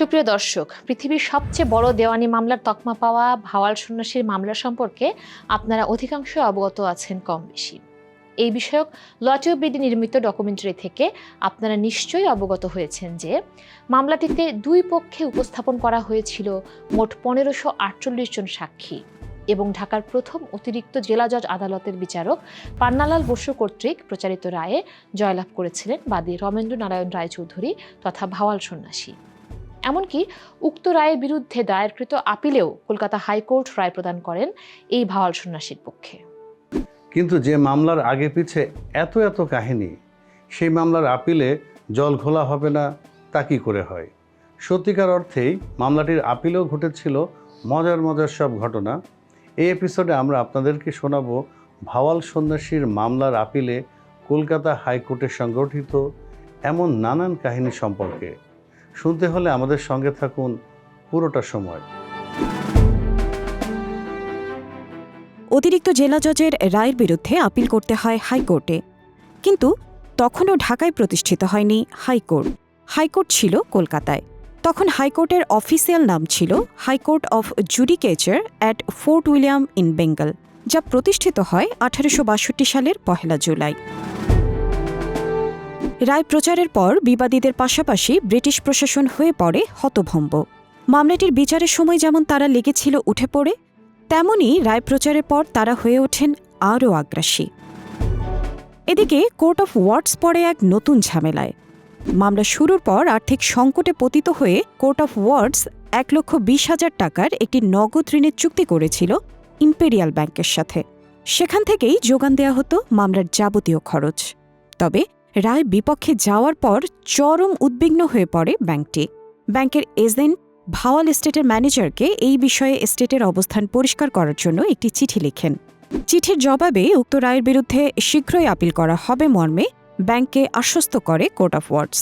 সুপ্রিয় দর্শক, পৃথিবীর সবচেয়ে বড় দেওয়ানি মামলার তকমা পাওয়া ভাওয়াল সন্ন্যাসীর মামলা সম্পর্কে আপনারা অধিকাংশ অবগত আছেন কম বেশি এই বিষয়ক বিডি নির্মিত ডকুমেন্টারি থেকে আপনারা নিশ্চয়ই অবগত হয়েছেন যে, মামলাটিতে দুই পক্ষে উপস্থাপন করা হয়েছিল মোট পনেরোশো আটচল্লিশ জন সাক্ষী এবং ঢাকার প্রথম অতিরিক্ত জেলা জজ আদালতের বিচারক পান্নালাল বসু কর্তৃক প্রচারিত রায়ে জয়লাভ করেছিলেন বাদী রমেন্দ্র নারায়ণ রায়চৌধুরী তথা ভাওয়াল সন্ন্যাসী। এমনকি উক্ত রায়ের বিরুদ্ধে দায়েরকৃত আপিলেও কলকাতা হাইকোর্ট রায় প্রদান করেন এই ভাওয়াল সন্ন্যাসীর পক্ষে। কিন্তু যে মামলার আগে পিছে এত এত কাহিনী, সেই মামলার আপিলে জল ঘোলা হবে না, তা কী করে হয়? সত্যিকার অর্থেই মামলাটির আপিলেও ঘটেছিল মজার মজার সব ঘটনা। এই এপিসোডে আমরা আপনাদেরকে শোনাব ভাওয়াল সন্ন্যাসীর মামলার আপিলে কলকাতা হাইকোর্টে সংগঠিত এমন নানান কাহিনী সম্পর্কে। শুনতে হলে আমাদের সঙ্গে থাকুন পুরোটা সময়। অতিরিক্ত জেলা জজের রায়ের বিরুদ্ধে আপিল করতে হয় হাইকোর্টে। কিন্তু তখনও ঢাকায় প্রতিষ্ঠিত হয়নি হাইকোর্ট। হাইকোর্ট ছিল কলকাতায়। তখন হাইকোর্টের অফিসিয়াল নাম ছিল high court of judicature at Fort William in Bengal, যা প্রতিষ্ঠিত হয় আঠারোশো বাষট্টি সালের পহেলা জুলাই। রায় প্রচারের পর বিবাদীদের পাশাপাশি ব্রিটিশ প্রশাসন হয়ে পড়ে হতভম্ব। মামলাটির বিচারের সময় যেমন তারা লেগেছিল উঠে পড়ে তেমনই রায় প্রচারের পর তারা হয়ে ওঠেন আরও আগ্রাসী। এদিকে কোর্ট অফ ওয়ার্ডস পড়ে এক নতুন ঝামেলায়। মামলা শুরুর পর আর্থিক সংকটে পতিত হয়ে কোর্ট অফ ওয়ার্ডস এক লক্ষ বিশ হাজার টাকার একটি নগদ ঋণের চুক্তি করেছিল ইম্পেরিয়াল ব্যাংকের সাথে। সেখান থেকেই যোগান দেয়া হতো মামলার যাবতীয় খরচ। তবে রায় বিপক্ষে যাওয়ার পর চরম উদ্বিগ্ন হয়ে পড়ে ব্যাংকটি। ব্যাংকের এজেন্ট ভাওয়াল এস্টেটের ম্যানেজারকে এই বিষয়ে এস্টেটের অবস্থান পরিষ্কার করার জন্য একটি চিঠি লিখেন। চিঠির জবাবে উক্ত রায়ের বিরুদ্ধে শীঘ্রই আপিল করা হবে মর্মে ব্যাংককে আশ্বস্ত করে কোর্ট অফ ওয়ার্ডস।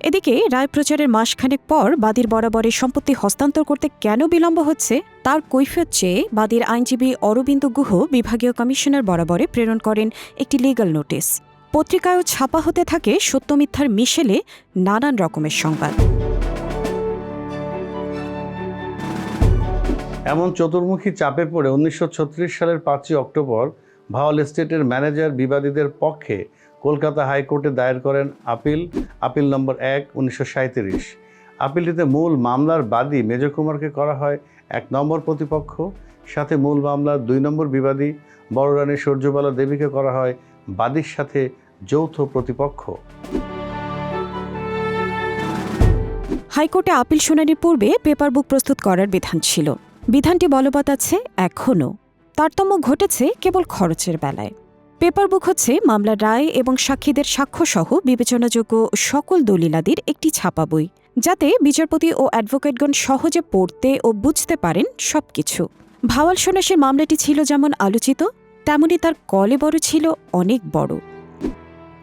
এদিকে রায় প্রচারের মাসখানেক পর বাদীর বরাবরে সম্পত্তি হস্তান্তর করতে কেন বিলম্ব হচ্ছে, তার কৈফিয়ত চেয়ে বাদীর আইনজীবী অরবিন্দ গুহ বিভাগীয় কমিশনার বরাবরে প্রেরণ করেন একটি লিগ্যাল নোটিশ পত্রিকায়ও ছাপা হতে থাকে সত্য মিথ্যার মিশেলে নানান রকমের সংবাদ। এমন চতুর্মুখী চাপে পড়ে উনিশশো ছত্রিশ সালের পাঁচই অক্টোবর ভাওয়াল এস্টেটের ম্যানেজার বিবাদীদের পক্ষে কলকাতা হাইকোর্টে দায়ের করেন আপিল আপিল নম্বর এক, উনিশশো আপিলটিতে মূল মামলার বাদী মেজ কুমারকে করা হয় এক নম্বর প্রতিপক্ষ, সাথে মূল মামলার দুই নম্বর বিবাদী বড় রানী সূর্যবালা দেবীকে করা হয় বাদীর সাথে যৌথ প্রতিপক্ষ। হাইকোর্টে আপিল শুনানির পূর্বে পেপার বুক প্রস্তুত করার বিধান ছিল। বিধানটি বলবৎ আছে এখনও। তারতম্য ঘটেছে কেবল খরচের বেলায়। পেপার বুক হচ্ছে মামলার রায় এবং সাক্ষীদের সাক্ষ্যসহ বিবেচনাযোগ্য সকল দলিলাদির একটি ছাপা বই, যাতে বিচারপতি ও অ্যাডভোকেটগণ সহজে পড়তে ও বুঝতে পারেন সবকিছু। ভাওয়াল সন্ন্যাসের মামলাটি ছিল যেমন আলোচিত, তেমনি তার কলে বড় ছিল অনেক বড়।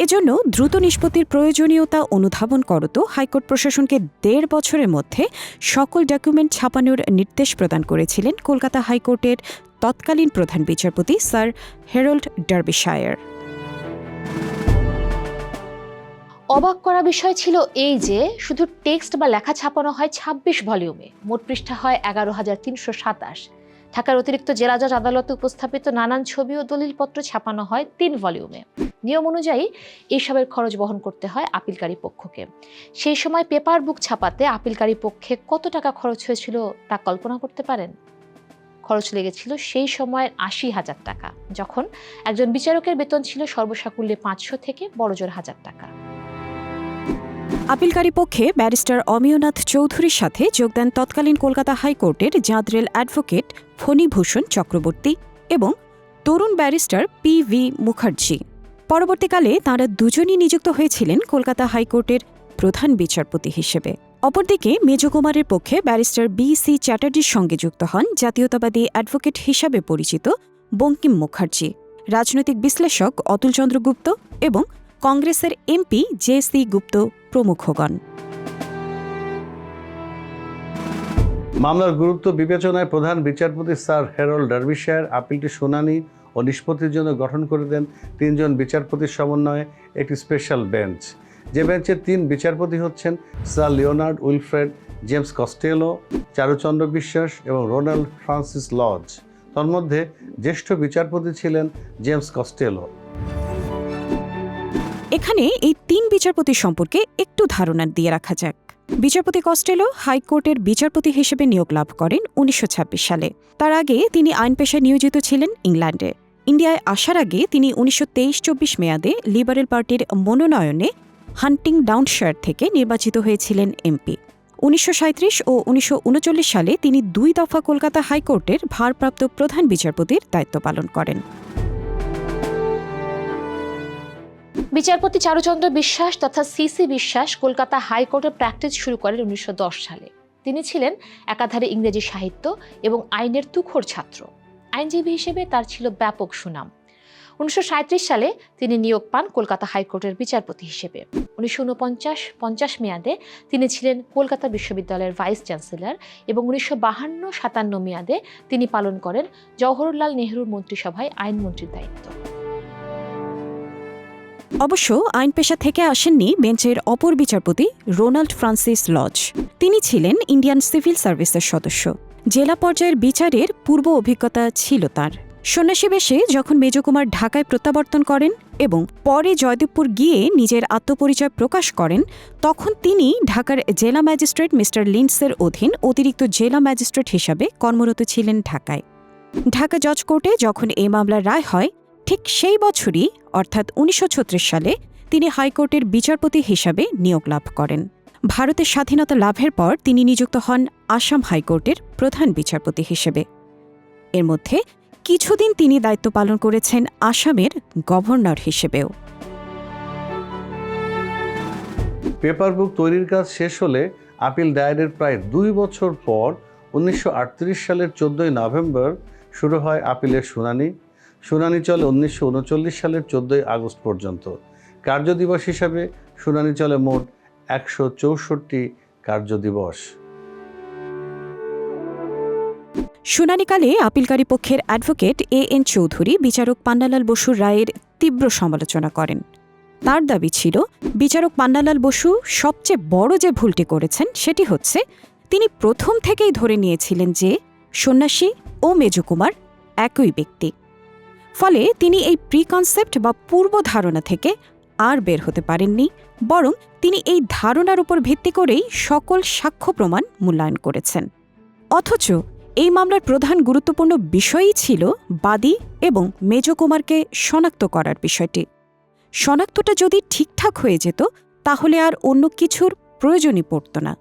এজন্য দ্রুত নিষ্পত্তির প্রয়োজনীয়তা অনুধাবন করত হাইকোর্ট প্রশাসনকে দেড় বছরের মধ্যে সকল ডকুমেন্ট ছাপানোর নির্দেশ প্রদান করেছিলেন কলকাতা হাইকোর্টের তৎকালীন প্রধান বিচারপতি স্যার হেরল্ড ডার্বিশায়ার। অবাক করা বিষয় ছিল এই যে শুধু টেক্সট বা লেখা ছাপানো হয় ছাব্বিশ ভলিউমে। মোট পৃষ্ঠা হয় এগারো হাজার তিনশো সাতাশ। ঢাকার অতিরিক্ত জেলা জজ আদালতে উপস্থাপিত নানান ছবি ও দলিলপত্র ছাপানো হয় তিন ভলিউমে। নিয়ম অনুযায়ী এইসবের খরচ বহন করতে হয় আপিলকারী পক্ষকে। সেই সময় পেপার বুক ছাপাতে আপিলকারী পক্ষে কত টাকা খরচ হয়েছিল তা কল্পনা করতে পারেন? খরচ লেগেছিল সেই সময়ের আশি হাজার টাকা, যখন একজন বিচারকের বেতন ছিল সর্বসাকুল্যে পাঁচশো থেকে বড়জোর হাজার টাকা। আপিলকারী পক্ষে ব্যারিস্টার অমিয়নাথ চৌধুরীর সাথে যোগ দেন তৎকালীন কলকাতা হাইকোর্টের জাঁদরেল অ্যাডভোকেট ফণীভূষণ চক্রবর্তী এবং তরুণ ব্যারিস্টার পি ভি মুখার্জি। পরবর্তীকালে তাঁরা দুজনই নিযুক্ত হয়েছিলেন কলকাতা হাইকোর্টের প্রধান বিচারপতি হিসেবে। অপরদিকে মেজকুমারের পক্ষে ব্যারিস্টার বি সি চ্যাটার্জির সঙ্গে যুক্ত হন জাতীয়তাবাদী অ্যাডভোকেট হিসাবে পরিচিত বঙ্কিম মুখার্জি। রাজনৈতিক বিশ্লেষক অতুলচন্দ্র গুপ্ত এবং কংগ্রেসের এমপি জে সি গুপ্ত প্রমুখগণ মামলার গুরুত্ব বিবেচনায় প্রধান বিচারপতি স্যার হেরল্ড ডার্বিশায়ার আপিলটি শুনানি ও নিষ্পত্তির জন্য গঠন করে দেন তিনজন বিচারপতির সমন্বয়ে একটি স্পেশাল বেঞ্চ। যে বেঞ্চের তিন বিচারপতি হচ্ছেন sir Leonard Wilfred, James Costello, Charuchandra Biswas এবং রোনাল্ড ফ্রান্সিস লজ। তন্মধ্যে জ্যেষ্ঠ বিচারপতি ছিলেন জেমস কস্টেলো। এখানে এই তিন বিচারপতি সম্পর্কে একটু ধারণা দিয়ে রাখা যাক। বিচারপতি কস্টেলো হাইকোর্টের বিচারপতি হিসেবে নিয়োগ লাভ করেন উনিশশো ছাব্বিশ সালে। তার আগে তিনি আইন পেশায় নিয়োজিত ছিলেন ইংল্যান্ডে। ইন্ডিয়ায় আসার আগে তিনি উনিশশো তেইশ চব্বিশ মেয়াদে লিবারেল পার্টির মনোনয়নে হান্টিং ডাউনশায়ার থেকে নির্বাচিত হয়েছিলেন এমপি। উনিশশো সাঁইত্রিশ ও উনিশশো উনচল্লিশ সালে তিনি দুই দফা কলকাতা হাইকোর্টের ভারপ্রাপ্ত প্রধান বিচারপতির দায়িত্ব পালন করেন। বিচারপতি চারুচন্দ্র বিশ্বাস তথা সিসি বিশ্বাস কলকাতা হাইকোর্টে প্র্যাকটিস শুরু করেন উনিশশো দশ সালে। তিনি ছিলেন একাধারে ইংরেজি সাহিত্য এবং আইনের তুখোর ছাত্র। আইনজীবী হিসেবে তার ছিল ব্যাপক সুনাম। উনিশশো সাঁইত্রিশ সালে তিনি নিয়োগ পান কলকাতা হাইকোর্টের বিচারপতি হিসেবে। উনিশশো উনপঞ্চাশ, পঞ্চাশ মেয়াদে তিনি ছিলেন কলকাতা বিশ্ববিদ্যালয়ের ভাইস চ্যান্সেলর এবং উনিশশো বাহান্ন, সাতান্ন মেয়াদে তিনি পালন করেন জওহরলাল নেহরুর মন্ত্রিসভায় আইনমন্ত্রীর দায়িত্ব। অবশ্য আইন পেশা থেকে আসেননি বেঞ্চের অপর বিচারপতি রোনাল্ড ফ্রান্সিস লজ। তিনি ছিলেন ইন্ডিয়ান সিভিল সার্ভিসের সদস্য। জেলা পর্যায়ের বিচারের পূর্ব অভিজ্ঞতা ছিল তার। সন্ন্যাসী বেশে যখন মেজকুমার ঢাকায় প্রত্যাবর্তন করেন এবং পরে জয়দেবপুর গিয়ে নিজের আত্মপরিচয় প্রকাশ করেন, তখন তিনি ঢাকার জেলা ম্যাজিস্ট্রেট মিস্টার লিন্ডসের অধীন অতিরিক্ত জেলা ম্যাজিস্ট্রেট হিসাবে কর্মরত ছিলেন ঢাকায়। ঢাকা জজ কোর্টে যখন এই মামলার রায় হয় ঠিক সেই বছরই, অর্থাৎ উনিশশো ছত্রিশ সালে, তিনি হাইকোর্টের বিচারপতি হিসাবে নিয়োগ লাভ করেন। ভারতের স্বাধীনতা লাভের পর তিনি নিযুক্ত হন আসাম হাইকোর্টের প্রধান বিচারপতি হিসেবে। এর মধ্যে কিছুদিন তিনি দায়িত্ব পালন করেছেন আসামের গভর্নর হিসেবেও। পেপার বুক তৈরির কাজ শেষ হলে আপিল দায়েরের প্রায় দুই বছর পর উনিশশো আটত্রিশ সালের চোদ্দই নভেম্বর শুরু হয় আপিলের শুনানি। শুনানি চলে উনিশশো সালের চোদ্দোই আগস্ট পর্যন্ত। কার্যদিবস হিসাবে শুনানি চলে মোট একশো চৌষট্টি কার্যদিবস। শুনানিকালে আপিলকারী পক্ষের অ্যাডভোকেট এ এন চৌধুরী, বিচারক পান্নালাল বসুর রায়ের তীব্র সমালোচনা করেন। তার দাবি ছিল, বিচারক পান্নালাল বসু সবচেয়ে বড় যে ভুলটি করেছেন সেটি হচ্ছে, তিনি প্রথম থেকেই ধরে নিয়েছিলেন যে সন্ন্যাসী ও মেজকুমার একই ব্যক্তি। ফলে তিনি এই প্রিকনসেপ্ট বা পূর্ব ধারণা থেকে আর বের হতে পারেননি, বরং তিনি এই ধারণার উপর ভিত্তি করেই সকল সাক্ষ্য প্রমাণ মূল্যায়ন করেছেন। অথচ এই মামলার প্রধান গুরুত্বপূর্ণ বিষয়ই ছিল বাদী এবং মেজকুমারকে শনাক্ত করার বিষয়টি। শনাক্তটা যদি ঠিকঠাক হয়ে যেত, তাহলে আর অন্য কিছুর প্রয়োজনই পড়ত না।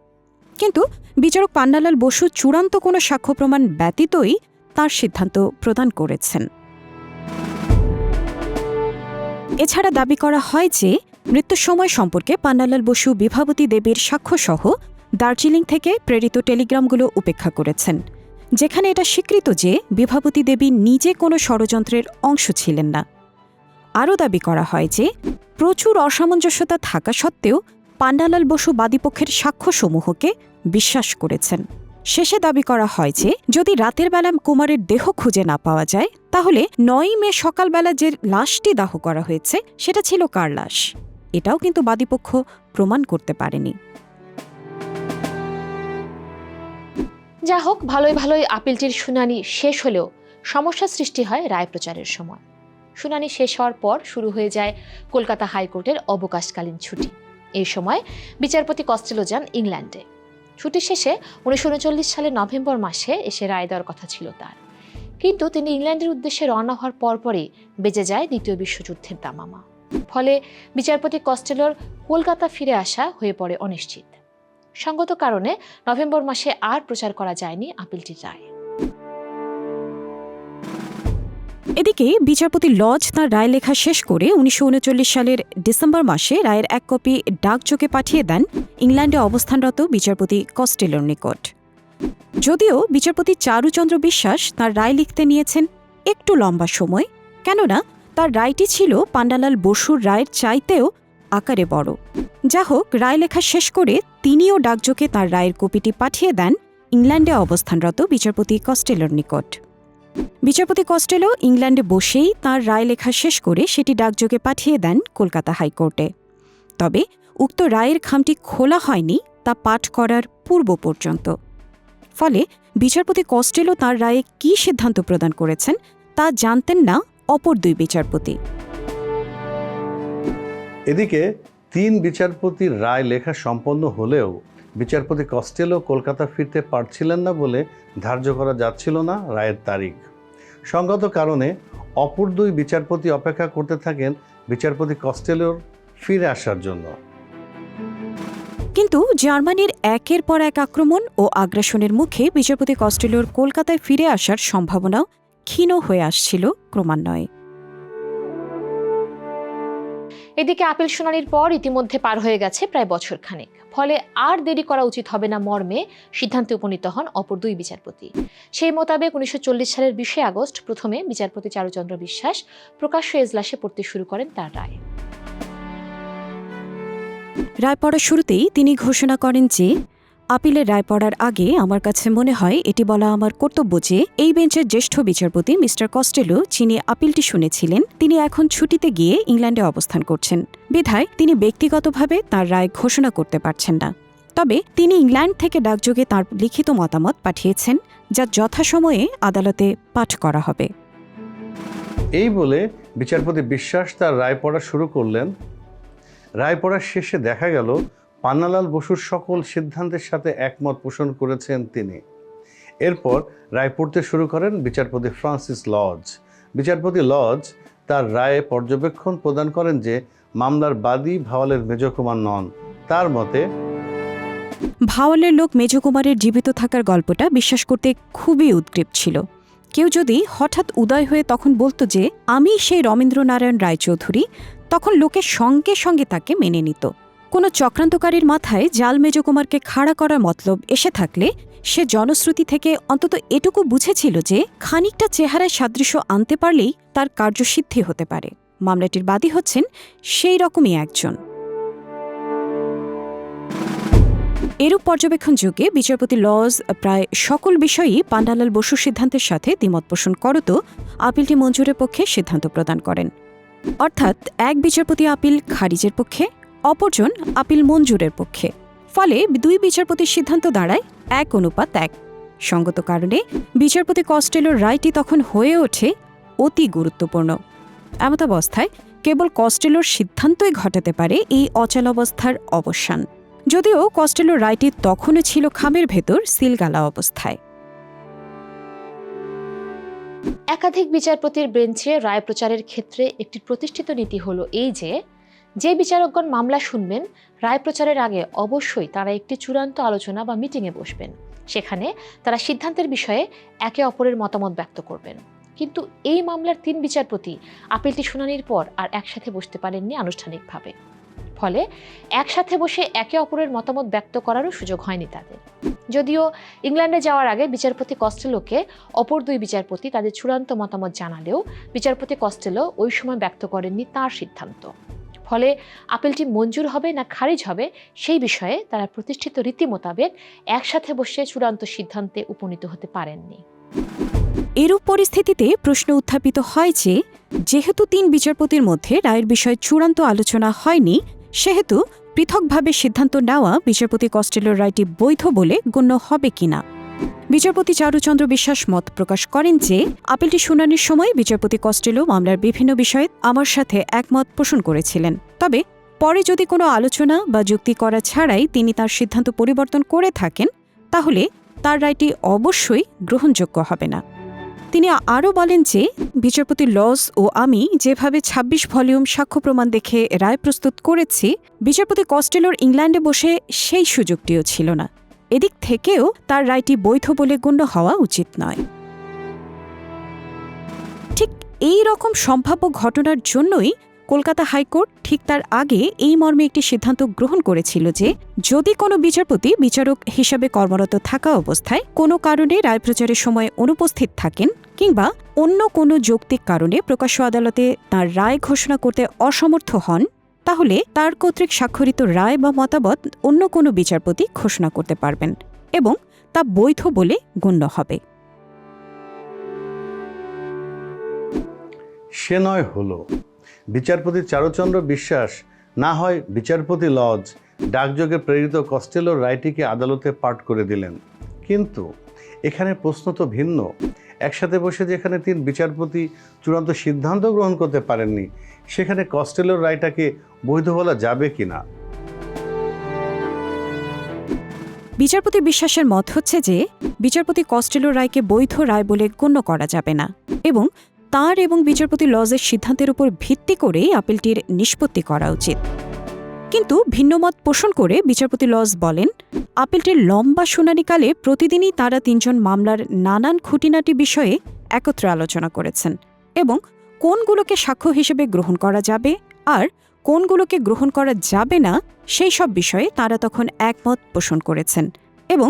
কিন্তু বিচারক পান্নালাল বসু চূড়ান্ত কোনো সাক্ষ্য প্রমাণ ব্যতীতই তার সিদ্ধান্ত প্রদান করেছেন। এছাড়া দাবি করা হয় যে মৃত্যুর সময় সম্পর্কে পান্নালাল বসু বিভাবতী দেবীর সাক্ষ্যসহ দার্জিলিং থেকে প্রেরিত টেলিগ্রামগুলো উপেক্ষা করেছেন, যেখানে এটা স্বীকৃত যে বিভাবতী দেবী নিজে কোনো ষড়যন্ত্রের অংশ ছিলেন না। আরও দাবি করা হয় যে প্রচুর অসামঞ্জস্যতা থাকা সত্ত্বেও পান্ডালাল বসু বাদীপক্ষের সাক্ষ্যসমূহকে বিশ্বাস করেছেন। শেষে দাবি করা হয় যে, যদি রাতের বেলা কুমারের দেহ খুঁজে না পাওয়া যায়, তাহলে নয়ই মে সকালবেলা যে লাশটি দাহ করা হয়েছে, সেটা ছিল কার লাশ? এটাও কিন্তু বাদীপক্ষ প্রমাণ করতে পারেনি। যা হোক, ভালোই ভালোই আপিলটির শুনানি শেষ হলেও সমস্যা সৃষ্টি হয় রায় প্রচারের সময়। শুনানি শেষ হওয়ার পর শুরু হয়ে যায় কলকাতা হাইকোর্টের অবকাশকালীন ছুটি। এই সময় বিচারপতি কস্টেলো যান ইংল্যান্ডে। ছুটি শেষে উনিশশো সালের নভেম্বর মাসে এসে রায় দেওয়ার কথা ছিল তার। কিন্তু তিনি ইংল্যান্ডের উদ্দেশ্যে রওনা হওয়ার পরপরই বেজে যায় দ্বিতীয় বিশ্বযুদ্ধের দামামা। ফলে বিচারপতি কস্টেলোর কলকাতা ফিরে আসা হয়ে পড়ে অনিশ্চিত। সঙ্গত কারণে নভেম্বর মাসে আর প্রচার করা যায়নি আপিলটি রায়। এদিকে বিচারপতি লজ তাঁর রায় লেখা শেষ করে উনিশশো উনচল্লিশ সালের ডিসেম্বর মাসে রায়ের এক কপি ডাকযোগে পাঠিয়ে দেন ইংল্যান্ডে অবস্থানরত বিচারপতি কস্টেলোর নিকট। যদিও বিচারপতি চারুচন্দ্র বিশ্বাস তার রায় লিখতে নিয়েছেন একটু লম্বা সময়, কেননা তার রায়টি ছিল পান্ডালাল বসুর রায়ের চাইতেও আকারে বড়। যা হোক, রায় লেখা শেষ করে তিনিও ডাকযোগে তার রায়ের কপিটি পাঠিয়ে দেন ইংল্যান্ডে অবস্থানরত বিচারপতি কস্টেলোর নিকট। বিচারপতি কস্টেলো ইংল্যান্ডে বসেই তার রায় লেখা শেষ করে সেটি ডাকযোগে পাঠিয়ে দেন কলকাতা হাইকোর্টে। তবে উক্ত রায়ের খামটি খোলা হয়নি তা পাঠ করার পূর্ব পর্যন্ত। ফলে বিচারপতি কস্টেলো তার রায়ে কী সিদ্ধান্ত প্রদান করেছেন তা জানতেন না অপর দুই বিচারপতি। এদিকে তিন বিচারপতির রায় লেখা সম্পন্ন হলেও বিচারপতি কস্টেলো কলকাতা ফিরতে পারছিলেন না বলে ধার্য করা যাচ্ছিল না রায়ের তারিখ। সঙ্গত কারণে অপর দুই বিচারপতি অপেক্ষা করতে থাকেন বিচারপতি কস্টেলোর ফিরে আসার জন্য। কিন্তু জার্মানির একের পর এক আক্রমণ ও আগ্রাসনের মুখে বিচারপতি কস্টেলোর কলকাতায় ফিরে আসার সম্ভাবনাও ক্ষীণ হয়ে আসছিল ক্রমান্বয়ে। এদিকে আপিল শুনানির পর ইতিমধ্যে পার হয়ে গেছে প্রায় বছর খানেক ফলে আর দেরি করা উচিত হবে না মর্মে সিদ্ধান্তে উপনীত হন অপর দুই বিচারপতি। সেই মোতাবেক উনিশশো চল্লিশ সালের বিশে আগস্ট প্রথমে বিচারপতি চারুচন্দ্র বিশ্বাস প্রকাশ্য এজলাসে পড়তে শুরু করেন তার রায়। রায় পড়ার শুরুতেই তিনি ঘোষণা করেন যে আপিলের রায় পড়ার আগে আমার কাছে মনে হয় এটি বলা আমার কর্তব্য যে এই বেঞ্চের জ্যেষ্ঠ বিচারপতি মিস্টার কস্টেলো, যিনি আপিলটি শুনেছিলেন, তিনি এখন ছুটিতে গিয়ে ইংল্যান্ডে অবস্থান করছেন। বিধায় তিনি ব্যক্তিগতভাবে তার রায় ঘোষণা করতে পারছেন না। তবে তিনি ইংল্যান্ড থেকে ডাকযোগে তার লিখিত মতামত পাঠিয়েছেন, যা যথাসময়ে আদালতে পাঠ করা হবে। এই বলে বিচারপতি বিশ্বাস তার রায় পড়া শুরু করলেন। রায় পড়ার শেষে দেখা গেল পান্নালাল বসুর সকল সিদ্ধান্তের সাথে একমত পোষণ করেছেন তিনি। এরপর রায় পড়তে শুরু করেন বিচারপতি ফ্রান্সিস লজ। বিচারপতি লজ তার রায়ে পর্যবেক্ষণ প্রদান করেন যে মামলার বাদী ভাওয়ালের মেজকুমার নন। তার মতে, ভাওয়ালের লোক মেজকুমারের জীবিত থাকার গল্পটা বিশ্বাস করতে খুবই উদ্গ্রীব ছিল। কেউ যদি হঠাৎ উদয় হয়ে তখন বলতো যে, আমি সেই রবীন্দ্রনারায়ণ রায়চৌধুরী, তখন লোকের সঙ্গে সঙ্গে তাকে মেনে নিত। কোনো চক্রান্তকারীর মাথায় জাল মেজকুমারকে খাড়া করার মতলব এসে থাকলে সে জনশ্রুতি থেকে অন্তত এটুকু বুঝেছিল যে খানিকটা চেহারায় সাদৃশ্য আনতে পারলেই তার কার্যসিদ্ধি হতে পারে। মামলাটির বাদী হচ্ছেন সেই রকমই একজন। এরূপ পর্যবেক্ষণ যুগে বিচারপতি লজ প্রায় সকল বিষয়ই পান্ডালাল বসুর সিদ্ধান্তের সাথে দ্বিমত পোষণ করত আপিলটি মঞ্জুরের পক্ষে সিদ্ধান্ত প্রদান করেন। অর্থাৎ এক বিচারপতি আপিল খারিজের পক্ষে অপরজন আপিল মঞ্জুরের পক্ষে। ফলে দুই বিচারপতির সিদ্ধান্ত দাঁড়ায়, এক অনুপাত এক। সঙ্গত কারণে বিচারপতি কস্টেলোর রায়টি তখন হয়ে ওঠে অতি গুরুত্বপূর্ণ। এমতাবস্থায় কেবল কস্টেলোর সিদ্ধান্তই ঘটাতে পারে এই অচলাবস্থার অবসান। যদিও কস্টেলোর রায়টি তখনও ছিল খামের ভেতর, সিলগালা অবস্থায়। একাধিক বিচারপতির বেঞ্চে রায় প্রচারের ক্ষেত্রে একটি প্রতিষ্ঠিত নীতি হলো এই যে যে বিচারকগণ মামলা শুনবেন, রায় প্রচারের আগে অবশ্যই তারা একটি চূড়ান্ত আলোচনা বা মিটিংয়ে বসবেন। সেখানে তারা সিদ্ধান্তের বিষয়ে একে অপরের মতামত ব্যক্ত করবেন। কিন্তু এই মামলার তিন বিচারপতি আপিলটি শুনানির পর আর একসাথে বসতে পারেননি আনুষ্ঠানিকভাবে। ফলে একসাথে বসে একে অপরের মতামত ব্যক্ত করারও সুযোগ হয়নি তাদের। যদিও ইংল্যান্ডে যাওয়ার আগে বিচারপতি কস্টেলোকে অপর দুই বিচারপতি তাদের চূড়ান্ত মতামত জানালেও বিচারপতি কস্টেলো ওই সময় ব্যক্ত করেননি তার সিদ্ধান্ত। ফলে আপিলটি মঞ্জুর হবে না খারিজ হবে, সেই বিষয়ে তারা প্রতিষ্ঠিত রীতি মোতাবেক একসাথে বসে চূড়ান্ত সিদ্ধান্তে উপনীত হতে পারেননি। এরূপ পরিস্থিতিতে প্রশ্ন উত্থাপিত হয় যে, যেহেতু তিন বিচারপতির মধ্যে রায়ের বিষয়ে চূড়ান্ত আলোচনা হয়নি, সেহেতু পৃথকভাবে সিদ্ধান্ত নেওয়া বিচারপতি কস্টেলোর রায়টি বৈধ বলে গণ্য হবে কিনা। বিচারপতি চারুচন্দ্র বিশ্বাস মত প্রকাশ করেন যে, আপিলটি শুনানির সময় বিচারপতি কস্টেলো মামলার বিভিন্ন বিষয়ে আমার সাথে একমত পোষণ করেছিলেন। তবে, পরে যদি কোনো আলোচনা বা যুক্তি করা ছাড়াই তিনি তার সিদ্ধান্ত পরিবর্তন করে থাকেন, তাহলে তার রায়টি অবশ্যই গ্রহণযোগ্য হবে না। তিনি আরও বলেন যে, বিচারপতি লস ও আমি যেভাবে ২৬ ভলিউম সাক্ষ্য প্রমাণ দেখে রায় প্রস্তুত করেছি, বিচারপতি কস্টেলোর ইংল্যান্ডে বসে সেই সুযোগটিও ছিল না। এদিক থেকেও তার রায়টি বৈধ বলে গণ্য হওয়া উচিত নয়। ঠিক এই রকম সম্ভাব্য ঘটনার জন্যই কলকাতা হাইকোর্ট ঠিক তার আগে এই মর্মে একটি সিদ্ধান্ত গ্রহণ করেছিল যে, যদি কোনো বিচারপতি বিচারক হিসাবে কর্মরত থাকা অবস্থায় কোনো কারণে রায় প্রচারের সময় অনুপস্থিত থাকেন কিংবা অন্য কোনো যৌক্তিক কারণে প্রকাশ্য আদালতে তার রায় ঘোষণা করতে অসমর্থ হন তাহলে তার কর্তৃক স্বাক্ষরিত রায় বা মতামত অন্য কোনো বিচারপতি ঘোষণা করতে পারবেন এবং তা বৈধ বলে গণ্য হবে। সে নয় হলো, বিচারপতি চারুচন্দ্র বিশ্বাস না হয় বিচারপতি লজ ডাকযোগে প্রেরিত কস্টেলোর রায়টিকে আদালতে পাঠ করে দিলেন। কিন্তু এখানে প্রশ্ন তো ভিন্ন। একসাথে বসে যেখানে তিন বিচারপতি চূড়ান্ত সিদ্ধান্ত গ্রহণ করতে পারেননি সেখানে কস্টেলোর রায়টাকে বৈধ বলা যাবে কি না বিচারপতি বিশ্বাসের মত হচ্ছে যে, বিচারপতি কস্টেলো রায়কে বৈধ রায় বলে গণ্য করা যাবে না এবং তার এবং বিচারপতি লজের সিদ্ধান্তের উপর ভিত্তি করেই আপিলটির নিষ্পত্তি করা উচিত। কিন্তু ভিন্নমত পোষণ করে বিচারপতি লজ বলেন, আপিলটির লম্বা শুনানিকালে প্রতিদিনই তারা তিনজন মামলার নানান খুঁটিনাটি বিষয়ে একত্রে আলোচনা করেছেন এবং কোনগুলোকে সাক্ষ্য হিসেবে গ্রহণ করা যাবে আর কোনগুলোকে গ্রহণ করা যাবে না, সেই সব বিষয়ে তারা তখন একমত পোষণ করেছেন এবং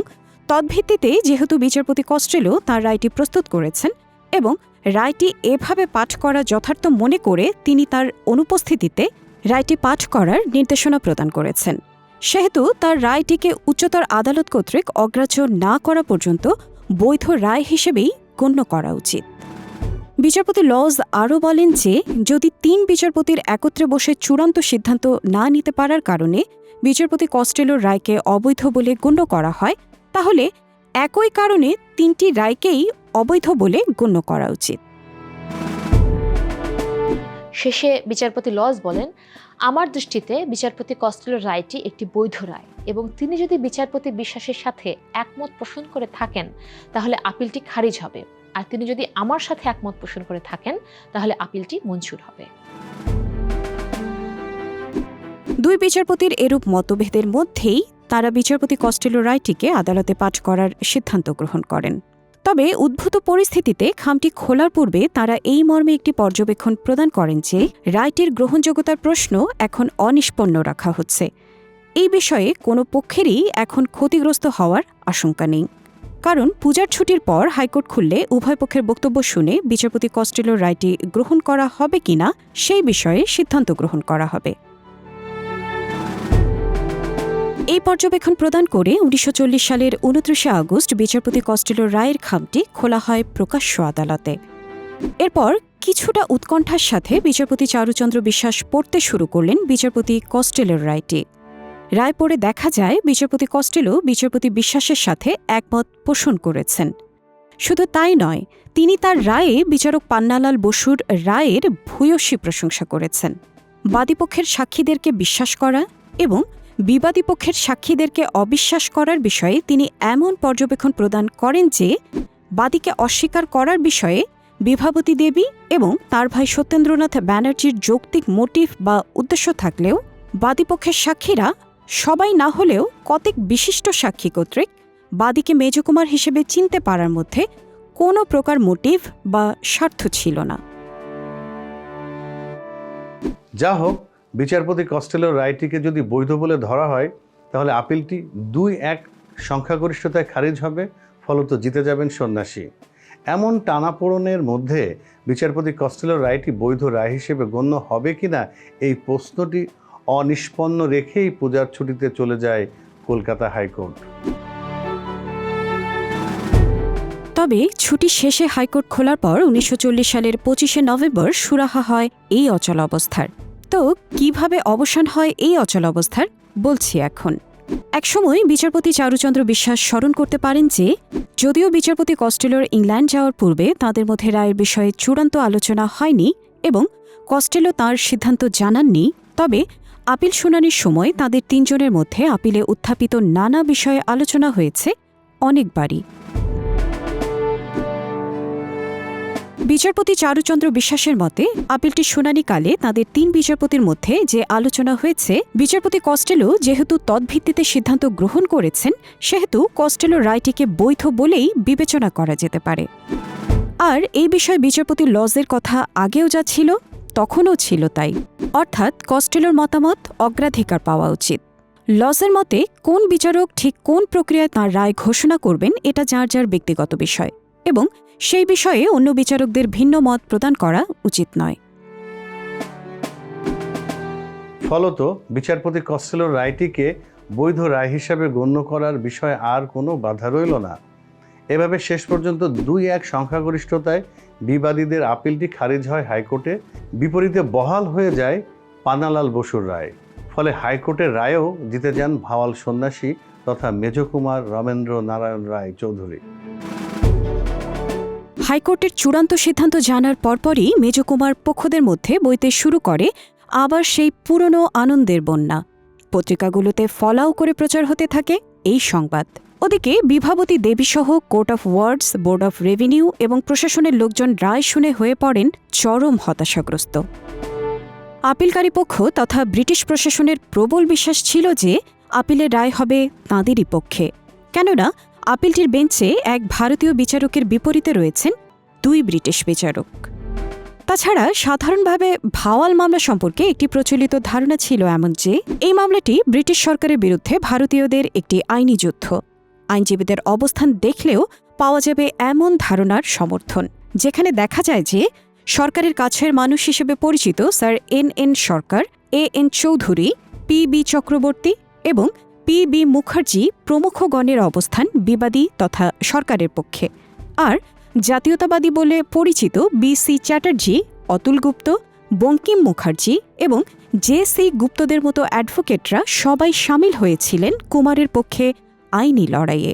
তদ্ভিত্তিতে যেহেতু বিচারপতি কস্টেলো তার রায়টি প্রস্তুত করেছেন এবং রায়টি এভাবে পাঠ করা যথার্থ মনে করে তিনি তার অনুপস্থিতিতে রায়টি পাঠ করার নির্দেশনা প্রদান করেছেন। সেহেতু তার রায়টিকে উচ্চতর আদালত কর্তৃক অগ্রাহ্য না করা পর্যন্ত বৈধ রায় হিসেবেই গণ্য করা উচিত। বিচারপতি লজ আরও বলেন যে, যদি তিন বিচারপতির একত্রে বসে চূড়ান্ত সিদ্ধান্ত না নিতে পারার কারণে বিচারপতি কস্টেলোর রায়কে অবৈধ বলে গণ্য করা হয়, তাহলে একই কারণে তিনটি রায়কেই অবৈধ বলে গণ্য করা উচিত। শেষে বিচারপতি লজ বলেন, আমার দৃষ্টিতে বিচারপতি কস্টেলোর রায়টি একটি বৈধ রায় এবং তিনি যদি বিচারপতি বিশ্বাসের সাথে একমত পোষণ করে থাকেন, তাহলে আপিলটি খারিজ হবে। আর তিনি যদি আমার সাথে একমত পোষণ করে থাকেন, তাহলে আপিলটি মঞ্জুর হবে। দুই বিচারপতির এরূপ মতভেদের মধ্যেই তারা বিচারপতি কস্টেলো রায়টিকে আদালতে পাঠ করার সিদ্ধান্ত গ্রহণ করেন। তবে উদ্ভূত পরিস্থিতিতে খামটি খোলার পূর্বে তারা এই মর্মে একটি পর্যবেক্ষণ প্রদান করেন যে রায়টির গ্রহণযোগ্যতার প্রশ্ন এখন অনিষ্পন্ন রাখা হচ্ছে। এই বিষয়ে কোনো পক্ষেরই এখন ক্ষতিগ্রস্ত হওয়ার আশঙ্কা নেই। কারণ পূজার ছুটির পর হাইকোর্ট খুললে উভয় পক্ষের বক্তব্য শুনে বিচারপতি কস্টেলোর রায়টি গ্রহণ করা হবে কিনা সেই বিষয়ে সিদ্ধান্ত গ্রহণ করা হবে। এই পর্যবেক্ষণ প্রদান করে উনিশশো চল্লিশ সালের উনত্রিশে আগস্ট বিচারপতি কস্টেলোর রায়ের খামটি খোলা হয় প্রকাশ্য আদালতে। এরপর কিছুটা উৎকণ্ঠার সাথে বিচারপতি চারুচন্দ্র বিশ্বাস পড়তে শুরু করলেন বিচারপতি কস্টেলোর রায়টি। রায় পড়ে দেখা যায়, বিচারপতি কস্টেলো বিচারপতি বিশ্বাসের সাথে একমত পোষণ করেছেন। শুধু তাই নয়, তিনি তার রায়ে বিচারক পান্নালাল বসুর রায়ের ভূয়সী প্রশংসা করেছেন। বাদীপক্ষের সাক্ষীদেরকে বিশ্বাস করা এবং বিবাদী পক্ষের সাক্ষীদেরকে অবিশ্বাস করার বিষয়ে তিনি এমন পর্যবেক্ষণ প্রদান করেন যে, বাদীকে অস্বীকার করার বিষয়ে বিভাবতী দেবী এবং তার ভাই সত্যেন্দ্রনাথ ব্যানার্জির যৌক্তিক মোটিভ বা উদ্দেশ্য থাকলেও বাদীপক্ষের সাক্ষীরা সবাই না হলেও কতক বিশিষ্ট সাক্ষী কর্তৃক বাদীকে মেজকুমার হিসেবে চিনতে পারার মধ্যে কোনো প্রকার মোটিভ বা স্বার্থ ছিল না। যা হোক, বিচারপতি কস্টেলোর রায়টিকে যদি বৈধ বলে ধরা হয়, তাহলে আপিলটি দুই এক সংখ্যাগরিষ্ঠতায় খারিজ হবে, ফলত জিতে যাবেন সন্ন্যাসী। এমন টানাপোড়নের মধ্যে বিচারপতি কস্টেলোর রায়টি বৈধ রায় হিসেবে গণ্য হবে কিনা, এই প্রশ্নটি অনিষ্পন্ন রেখেই পূজার ছুটিতে চলে যায় কলকাতা হাইকোর্ট। তবে ছুটি শেষে হাইকোর্ট খোলার পর উনিশশো চল্লিশ সালের পঁচিশে নভেম্বর সুরাহা হয় এই অচল অবস্থার। তো কীভাবে অবসান হয় এই অচল অবস্থার বলছি এখন। একসময় বিচারপতি চারুচন্দ্র বিশ্বাস স্মরণ করতে পারেন যে, যদিও বিচারপতি কস্টেলোর ইংল্যান্ড যাওয়ার পূর্বে তাদের মধ্যে রায়ের বিষয়ে চূড়ান্ত আলোচনা হয়নি এবং কস্টেলো তার সিদ্ধান্ত জানাননি, তবে আপিল শুনানির সময় তাদের তিনজনের মধ্যে আপিলে উত্থাপিত নানা বিষয়ে আলোচনা হয়েছে অনেকবারই। বিচারপতি চারুচন্দ্র বিশ্বাসের মতে, আপিলটি শুনানিকালে তাদের তিন বিচারপতির মধ্যে যে আলোচনা হয়েছে, বিচারপতি কস্টেলো যেহেতু তদ্ভিত্তিতে সিদ্ধান্ত গ্রহণ করেছেন, সেহেতু কস্টেলো রায়টিকে বৈধ বলেই বিবেচনা করা যেতে পারে। আর এই বিষয়ে বিচারপতি লজের কথা আগেও যা ছিল তখনও ছিল তাই। অর্থাৎ কস্টেলোর মতামত অগ্রাধিকার পাওয়া উচিত। লজের মতে, কোন বিচারক ঠিক কোন প্রক্রিয়ায় তাঁর রায় ঘোষণা করবেন এটা যার যার ব্যক্তিগত বিষয় এবং সেই বিষয়ে অন্য বিচারকদের ভিন্ন মত প্রদান করা উচিত নয়। ফলত বিচারপতি কস্টেলোর রায়টিকে বৈধ রায় হিসাবে গণ্য করার বিষয়ে আর কোনো বাধা রইল না। এভাবে শেষ পর্যন্ত দুই এক সংখ্যাগরিষ্ঠতায় বিবাদীদের আপিলটি খারিজ হয় হাইকোর্টে, বিপরীতে বহাল হয়ে যায় পানালাল বসুর রায়। ফলে হাইকোর্টের রায়েও জিতে যান ভাওয়াল সন্ন্যাসী তথা মেজকুমার রমেন্দ্র নারায়ণ রায় চৌধুরী। হাইকোর্টের চূড়ান্ত সিদ্ধান্ত জানার পরপরই মেজকুমার পক্ষদের মধ্যে বইতে শুরু করে, আবার সেই পুরনো আনন্দের বন্যা। পত্রিকাগুলোতে ফলাও করে প্রচার হতে থাকে এই সংবাদ। ওদিকে Bibhabati দেবীসহ court of wards, board of revenue এবং প্রশাসনের লোকজন রায় শুনে হয়ে পড়েন চরম হতাশাগ্রস্ত। আপিলকারী পক্ষ তথা ব্রিটিশ প্রশাসনের প্রবল বিশ্বাস ছিল যে আপিলের রায় হবে তাঁদেরই পক্ষে। কেননা, আপিলটির বেঞ্চে এক ভারতীয় বিচারকের বিপরীতে রয়েছেন দুই ব্রিটিশ বিচারক। তাছাড়া, সাধারণভাবে ভাওয়াল মামলা সম্পর্কে একটি প্রচলিত ধারণা ছিল এমন যে, এই মামলাটি ব্রিটিশ সরকারের বিরুদ্ধে ভারতীয়দের একটি আইনি যুদ্ধ। আইনজীবীদের অবস্থান দেখলেও পাওয়া যাবে এমন ধারণার সমর্থন। যেখানে দেখা যায় যে, সরকারের কাছের মানুষ হিসেবে পরিচিত sir N N Sarkar, A N Chowdhury, P B Chakraborty এবং পি বি মুখার্জি প্রমুখগণের অবস্থান বিবাদী তথা সরকারের পক্ষে। আর জাতীয়তাবাদী বলে পরিচিত বি সি চ্যাটার্জি, অতুল গুপ্ত, বঙ্কিম মুখার্জি এবং জে সি গুপ্তদের মতো অ্যাডভোকেটরা সবাই সামিল হয়েছিলেন কুমারের পক্ষে আইনি লড়াইয়ে।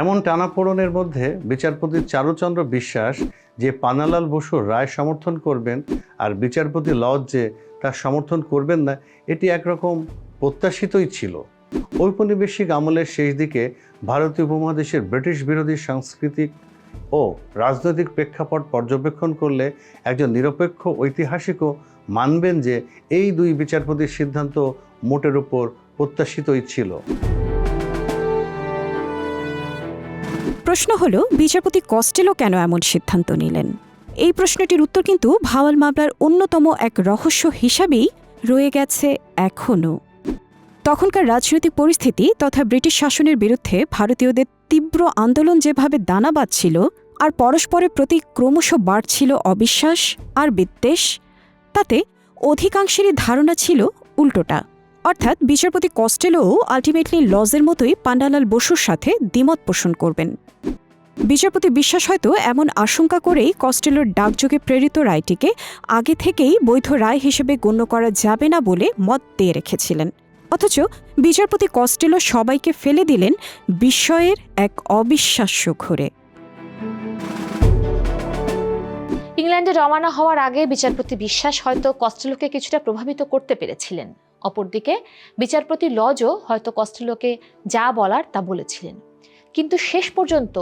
এমন টানাপোড়নের মধ্যে বিচারপতি চারুচন্দ্র বিশ্বাস যে পানালাল বসুর রায় সমর্থন করবেন আর বিচারপতি লজ যে তার সমর্থন করবেন না, এটি একরকম প্রত্যাশিতই ছিল। ঔপনিবেশিক আমলের শেষ দিকে ভারতীয় উপমহাদেশের ব্রিটিশ বিরোধী সাংস্কৃতিক ও রাজনৈতিক প্রেক্ষাপট পর্যবেক্ষণ করলে একজন নিরপেক্ষ ঐতিহাসিকও মানবেন যে এই দুই বিচারপতির সিদ্ধান্ত মোটের উপর প্রত্যাশিতই ছিল। প্রশ্ন হল, বিচারপতি কস্টেলো কেন এমন সিদ্ধান্ত নিলেন? এই প্রশ্নটির উত্তর কিন্তু ভাওয়াল মামলার অন্যতম এক রহস্য হিসাবেই রয়ে গেছে এখনও। তখনকার রাজনৈতিক পরিস্থিতি তথা ব্রিটিশ শাসনের বিরুদ্ধে ভারতীয়দের তীব্র আন্দোলন যেভাবে দানা বাঁধছিল আর পরস্পরের প্রতি ক্রমশ বাড়ছিল অবিশ্বাস আর বিদ্বেষ তাতে অধিকাংশেরই ধারণা ছিল উল্টোটা। অর্থাৎ বিচারপতি কস্টেলোও আলটিমেটলি লজের মতোই পান্ডালাল বসুর সাথে দ্বিমত পোষণ করবেন। বিচারপতি বিশ্বাস হয়তো এমন আশঙ্কা করেই কস্টেলোর ডাকযোগে প্রেরিত রায়টিকে আগে থেকেই বৈধ রায় হিসেবে গণ্য করা যাবে না বলে মত দিয়ে রেখেছিলেন। অথচ বিচারপতি কস্টেলো সবাইকে ফেলে দিলেন বিস্ময়ের এক অবিশ্বাস্য ঘোরে। ইংল্যান্ডে রওনা হওয়ার আগে বিচারপতি বিশ্বাস হয়তো কস্টেলোকে কিছুটা প্রভাবিত করতে পেরেছিলেন। অপরদিকে, বিচারপতি লজও হয়তো কস্টেলোকে যা বলার তা বলেছিলেন। কিন্তু শেষ পর্যন্ত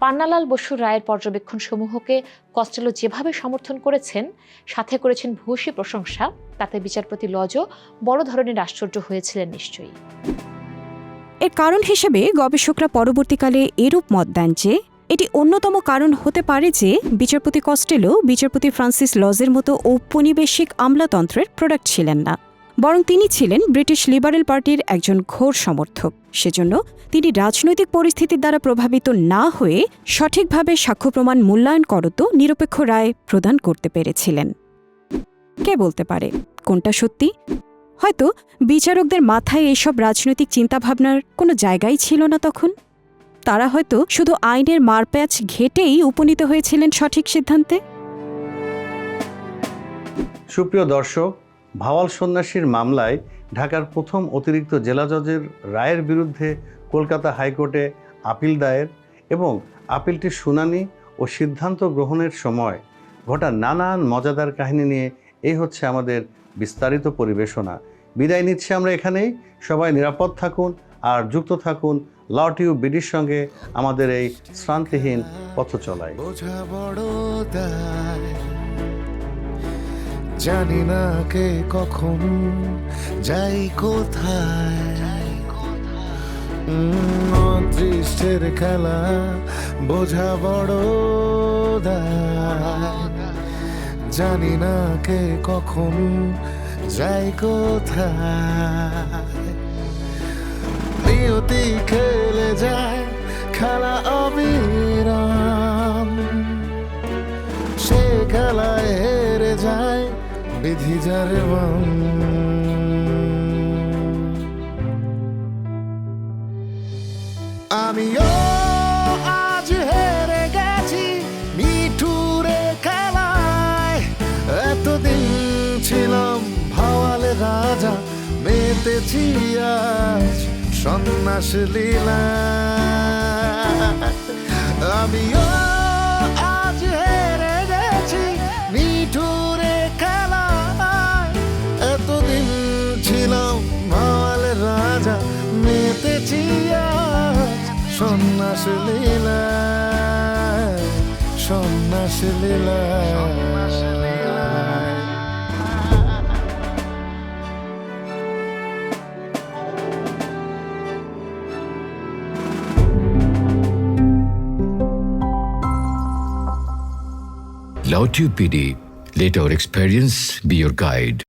পান্নালাল বসুর রায়ের পর্যবেক্ষণ সমূহকে কস্টেলো যেভাবে সমর্থন করেছেন, সাথে করেছেন ভূয়সী প্রশংসা, তাতে বিচারপতি লজও বড় ধরনের আশ্চর্য হয়েছিলেন নিশ্চয়ই। এর কারণ হিসেবে গবেষকরা পরবর্তীকালে এরূপ মত দেন যে এটি অন্যতম কারণ হতে পারে যে বিচারপতি কস্টেলো, বিচারপতি ফ্রান্সিস লজের মতো ঔপনিবেশিক আমলাতন্ত্রের প্রোডাক্ট ছিলেন না। বরং তিনি ছিলেন ব্রিটিশ লিবারেল পার্টির একজন ঘোর সমর্থক। সেজন্য তিনি রাজনৈতিক পরিস্থিতির দ্বারা প্রভাবিত না হয়ে সঠিকভাবে সাক্ষ্য প্রমাণ মূল্যায়ন করত নিরপেক্ষ রায় প্রদান করতে পেরেছিলেন। কে বলতে পারে? কোনটা সত্যি? হয়তো বিচারকদের মাথায় এসব রাজনৈতিক চিন্তাভাবনার কোনো জায়গাই ছিল না তখন। তারা হয়তো শুধু আইনের মারপ্যাচ ঘেটেই উপনীত হয়েছিলেন সঠিক সিদ্ধান্তে? সুপ্রিয় দর্শক, ভাওয়াল সন্ন্যাসীর মামলায় ঢাকার প্রথম অতিরিক্ত জেলা জজের রায়ের বিরুদ্ধে কলকাতা হাইকোর্টে আপিল দায়ের এবং আপিলটির শুনানি ও সিদ্ধান্ত গ্রহণের সময় ঘটা নানান মজাদার কাহিনী নিয়ে এই হচ্ছে আমাদের বিস্তারিত পরিবেশনা। বিদায় নিচ্ছি আমরা এখানেই। সবাই নিরাপদ থাকুন আর যুক্ত থাকুন লটিউ বিডির সঙ্গে আমাদের এই শ্রান্তিহীন পথ চলায়। জানি না কে কখন যাই কোথায়। অদৃষ্টের খেলা বোঝা বড় জানি না কে কখন যাই কোথায়। নিয়তি খেলে যায় খেলা অবিরাম সে খেলায় হেরে যায় বিধি যারে। আমিও আজ হেরে গেছি মিঠুরে খেলায় এতদিন ছিলাম ভাওয়ালে রাজা, মেতেছি আজ সন্ন্যাস লীলা। আমিও আজ হেরে গেছি নিঠুরে খেলা এতদিন ছিলাম ভাওয়ালে রাজা, মেতেছি আজ সন্ন্যাস লীলা। সন্ন্যাস লীলা। Lautube PD. Let our experience be your guide.